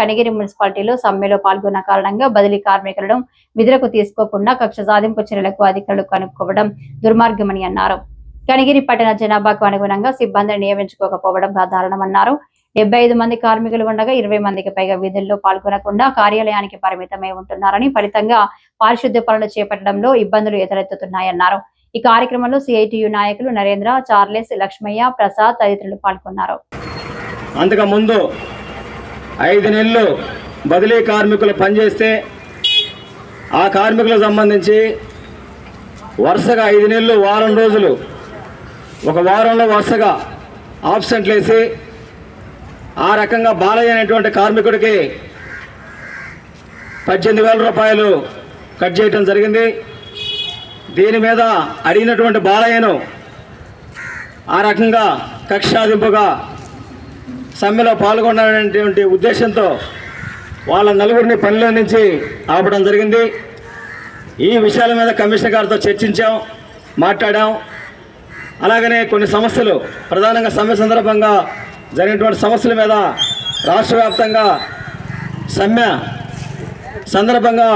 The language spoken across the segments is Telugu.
కనిగిరి మున్సిపాలిటీలో సమ్మెలో పాల్గొన్న కారణంగా బదిలీ కార్మికులను విధులకు తీసుకోకుండా కక్ష సాధింపు చర్యలకు అధికారులు కనుక్కోవడం దుర్మార్గమని అన్నారు. కనిగిరి పట్టణ జనాభాకు అనుగుణంగా సిబ్బందిని నియమించుకోకపోవడం దారుణమన్నారు డెబ్బై ఐదు మంది కార్మికులు ఉండగా ఇరవై మందికి పైగా విధుల్లో పాల్గొనకుండా కార్యాలయానికి పరిమితమై ఉంటున్నారని ఫలితంగా పారిశుద్ధ్య పనులు చేపట్టడంలో ఇబ్బందులు ఎదురెత్తుతున్నాయన్నారు. ఈ కార్యక్రమంలో సిఐటియు నాయకులు నరేంద్ర చార్లెస్ లక్ష్మయ్య ప్రసాద్ తదితరులు పాల్గొన్నారు. అంతకుముందు ఐదు నెలలు బదిలీ కార్మికులు పనిచేస్తే ఆ కార్మికులకు సంబంధించి వరుసగా ఐదు నెలలు వారం రోజులు ఒక వారంలో వరుసగా ఆబ్సెంట్లు వేసి ఆ రకంగా బాలయ్య అనేటువంటి కార్మికుడికి పద్దెనిమిది వేల రూపాయలు కట్ చేయటం జరిగింది. దీని మీద అడిగినటువంటి బాలయ్యను ఆ రకంగా కక్షాదింపుగా సమ్మెలో పాల్గొనాలనేటువంటి ఉద్దేశంతో వాళ్ళ నలుగురిని పనిలో నుంచి ఆపడం జరిగింది. ఈ విషయాల మీద కమిషనర్ గారితో చర్చించాం మాట్లాడాం. అలాగనే కొన్ని సమస్యలు ప్రధానంగా సమ్మె సందర్భంగా జరిగినటువంటి సమస్యల మీద రాష్ట్ర వ్యాప్తంగా సమ్మె సందర్భంగా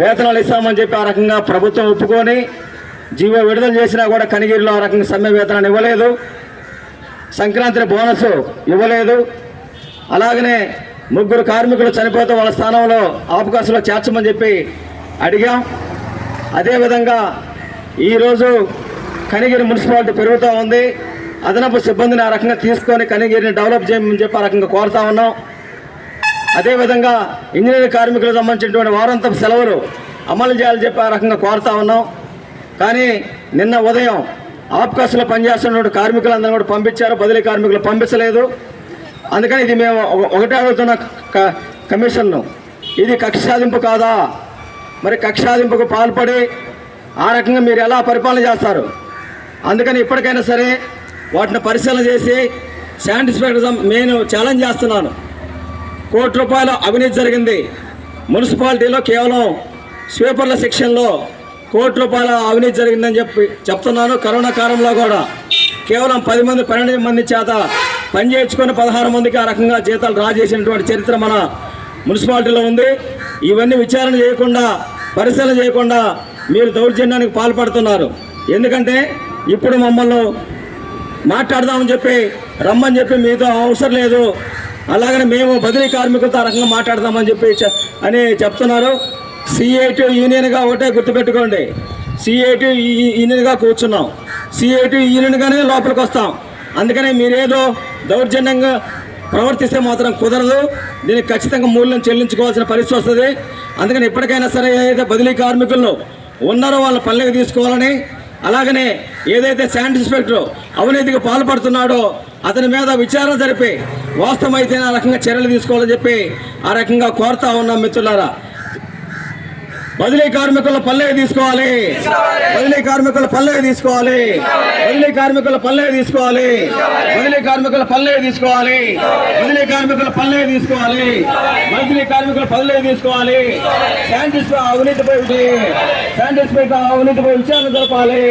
వేతనాలు ఇస్తామని చెప్పి ఆ రకంగా ప్రభుత్వం ఒప్పుకొని జీవో విడుదల చేసినా కూడా కనిగిరిలో ఆ రకంగా సమ్మె వేతనాన్ని ఇవ్వలేదు. సంక్రాంతి బోనస్ ఇవ్వలేదు. అలాగనే ముగ్గురు కార్మికులు చనిపోతే వాళ్ళ స్థానంలో అవకాశంలో చేర్చమని చెప్పి అడిగాం. అదేవిధంగా ఈరోజు కనిగిరి మున్సిపాలిటీ పెరుగుతూ ఉంది. అదనపు సిబ్బందిని ఆ రకంగా తీసుకొని కనిగిరిని డెవలప్ చేయమని చెప్పి ఆ రకంగా కోరుతా ఉన్నాం. అదేవిధంగా ఇంజనీరింగ్ కార్మికులకు సంబంధించినటువంటి వారాంతపు సెలవులు అమలు చేయాలని చెప్పి ఆ రకంగా కోరుతా ఉన్నాం. కానీ నిన్న ఉదయం ఆప్కాస్లో పనిచేస్తున్నటువంటి కార్మికులందరూ కూడా పంపించారు. బదిలీ కార్మికులు పంపించలేదు. అందుకని ఇది మేము ఒకటే అడుగుతున్న క- కమిషన్ను. ఇది కక్ష సాధింపు కాదా? మరి కక్ష సాధింపుకు పాల్పడి ఆ రకంగా మీరు ఎలా పరిపాలన చేస్తారు? అందుకని ఇప్పటికైనా సరే వాటిని పరిశీలన చేసి శాండ్ నేను ఛాలెంజ్ చేస్తున్నాను. కోటి రూపాయల అవినీతి జరిగింది. మున్సిపాలిటీలో కేవలం స్వీపర్ల సెక్షన్లో కోటి రూపాయల అవినీతి జరిగిందని చెప్పి చెప్తున్నాను. కరోనా కాలంలో కూడా కేవలం పది మంది పన్నెండు మంది చేత పని చేయించుకొని పదహారు మందికి ఆ రకంగా జీతాలు డ్రా చేసినటువంటి చరిత్ర మన మున్సిపాలిటీలో ఉంది. ఇవన్నీ విచారణ చేయకుండా పరిశీలన చేయకుండా మీరు దౌర్జన్యానికి పాల్పడుతున్నారు. ఎందుకంటే ఇప్పుడు మమ్మల్ని మాట్లాడదామని చెప్పి రమ్మని చెప్పి మీతో అవసరం లేదు. అలాగనే మేము బదిలీ కార్మికులతో ఆ రకంగా మాట్లాడదామని చెప్పి అని చెప్తున్నారు. సిఐటి యూనియన్గా ఒకటే గుర్తుపెట్టుకోండి. సిఐటి యూనియన్గా కూర్చున్నాం. సిఐటి యూనియన్గానే లోపలికి వస్తాం. అందుకనే మీరేదో దౌర్జన్యంగా ప్రవర్తిస్తే మాత్రం కుదరదు. దీనికి ఖచ్చితంగా మూల్యం చెల్లించుకోవాల్సిన పరిస్థితి వస్తుంది. అందుకని ఎప్పటికైనా సరే ఏదైతే బదిలీ కార్మికులను ఉన్నారో వాళ్ళ పల్లెకి తీసుకోవాలని అలాగనే ఏదైతే శాండ్ ఇన్స్పెక్టర్ అవినీతికి పాల్పడుతున్నాడో అతని మీద విచారణ జరిపి వాస్తవమైతే ఆ రకంగా చర్యలు తీసుకోవాలని చెప్పి ఆ రకంగా కోరుతా ఉన్నాం మిత్రులారా. బదిలీ కార్మికుల పల్లె తీసుకోవాలి. బదిలీ కార్మికుల పల్లె తీసుకోవాలి. బదిలీ కార్మికుల పల్లె తీసుకోవాలి. బదిలీ కార్మికుల పల్లె తీసుకోవాలి. బదిలీ కార్మికుల పల్లె తీసుకోవాలి. బదిలీ కార్మికుల పల్లె తీసుకోవాలి. శాంతిస్ అవినీతిపై శాంతిస్ పై అవినీతిపై విచారణ జరపాలి.